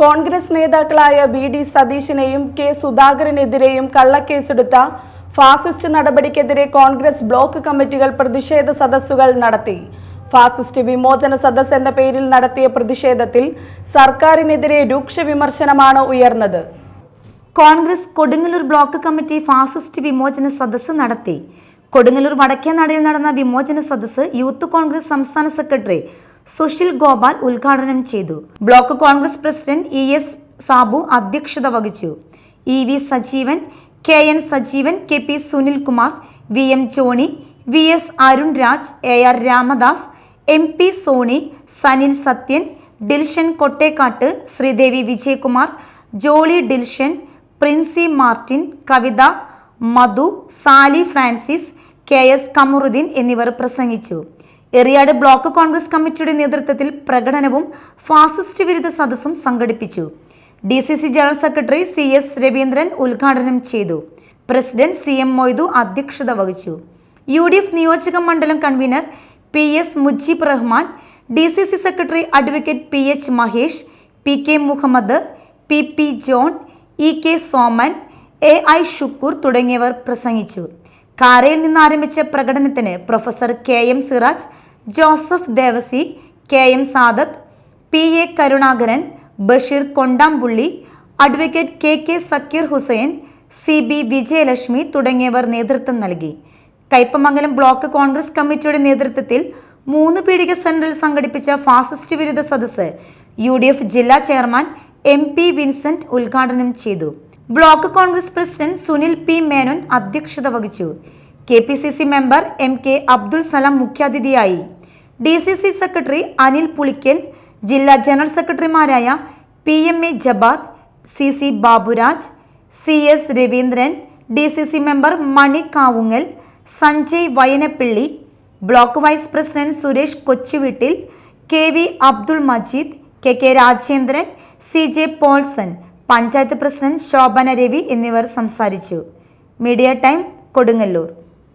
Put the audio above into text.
കോൺഗ്രസ് നേതാക്കളായ V D സതീശിനെയും K സുധാകരനെതിരെയും കള്ളക്കേസെടുത്ത ഫാസിസ്റ്റ് നടപടിക്കെതിരെ കോൺഗ്രസ് ബ്ലോക്ക് കമ്മിറ്റികൾ പ്രതിഷേധ സദസ്സുകൾ നടത്തി. ഫാസിസ്റ്റ് വിമോചന സദസ് എന്ന പേരിൽ നടത്തിയ പ്രതിഷേധത്തിൽ സർക്കാരിനെതിരെ രൂക്ഷ വിമർശനമാണ് ഉയർന്നത്. Congress Kodungallur block committee fascist വിമോചന സദസ് നടത്തി. കൊടുങ്ങല്ലൂർ വടക്കേനടയിൽ നടന്ന വിമോചന സദസ് യൂത്ത് കോൺഗ്രസ് സംസ്ഥാന സെക്രട്ടറി സുശീൽ ഗോപാൽ ഉദ്ഘാടനം ചെയ്തു. Block Congress president E S Sabu അധ്യക്ഷത വഹിച്ചു. E V Sajeevan K N Sajeevan K P Sunilkumar V M Johny V S Arun Raj A R Ramadas M P Soni Sanil Sathyan Dilshan Kottekkat Sreedevi Vijayakumar Jolly Dilshan Princy Martin Kavitha Madhu Sally Francis K S Kamaruddin എന്നിവർ പ്രസംഗിച്ചു. Eriyad block Congress കമ്മിറ്റിയുടെ നേതൃത്വത്തിൽ പ്രകടനവും fascist വിരുദ്ധ സദസ്സും സംഘടിപ്പിച്ചു. D C C general secretary C S Raveendran ഉദ്ഘാടനം ചെയ്തു. പ്രസിഡന്റ് സി എം മൊയ്തു അധ്യക്ഷത വഹിച്ചു. യു ഡി എഫ് നിയോജക മണ്ഡലം convener P S Mujeeb Rahman D C C secretary advocate P H Mahesh P K Muhammad P P John E K Soman A I Shukkur തുടങ്ങിയവർ പ്രസംഗിച്ചു. കാരയിൽ നിന്ന് ആരംഭിച്ച പ്രകടനത്തിന് professor K M Siraj Joseph Devasy K M Sadath P A Karunakaran Basheer Kondampully advocate K K Zakir Hussain C B Vijayalakshmi തുടങ്ങിയവർ നേതൃത്വം നൽകി. Kaipamangalam block Congress കമ്മിറ്റിയുടെ നേതൃത്വത്തിൽ മൂന്ന് പീഡിക സെന്ററിൽ സംഘടിപ്പിച്ച ഫാസിസ്റ്റ് വിരുദ്ധ സദസ് യു ഡി എഫ് ജില്ലാ ചെയർമാൻ എം പി വിൻസെന്റ് ഉദ്ഘാടനം ചെയ്തു. Block Congress president Sunil P Menon അധ്യക്ഷത വഹിച്ചു. K P C C member M K Abdul Salam മുഖ്യാതിഥിയായി. D C C secretary Anil Pulickal ജില്ലാ ജനറൽ സെക്രട്ടറിമാരായ P M A Jabbar C C Baburaj C S Raveendran D C C member Mani Kavungal Sanjay Vayanappilly block vice president Suresh Kochuveettil K V Abdul Majeed K K Rajendran C J Poulson panchayat president Shobhana Ravi എന്നിവർ സംസാരിച്ചു. Media time Kodungallur.